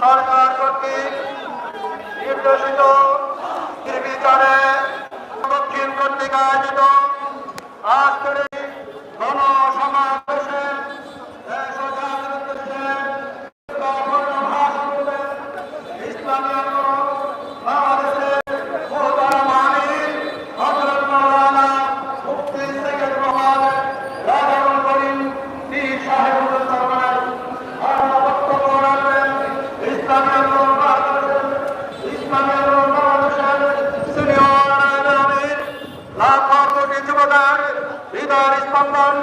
সরকার কর্তৃক নির্দেশিত নির্বিচারে দক্ষিণ কর্তৃক আয়োজিত আজকের বন্ধন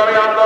ভাবে আমরা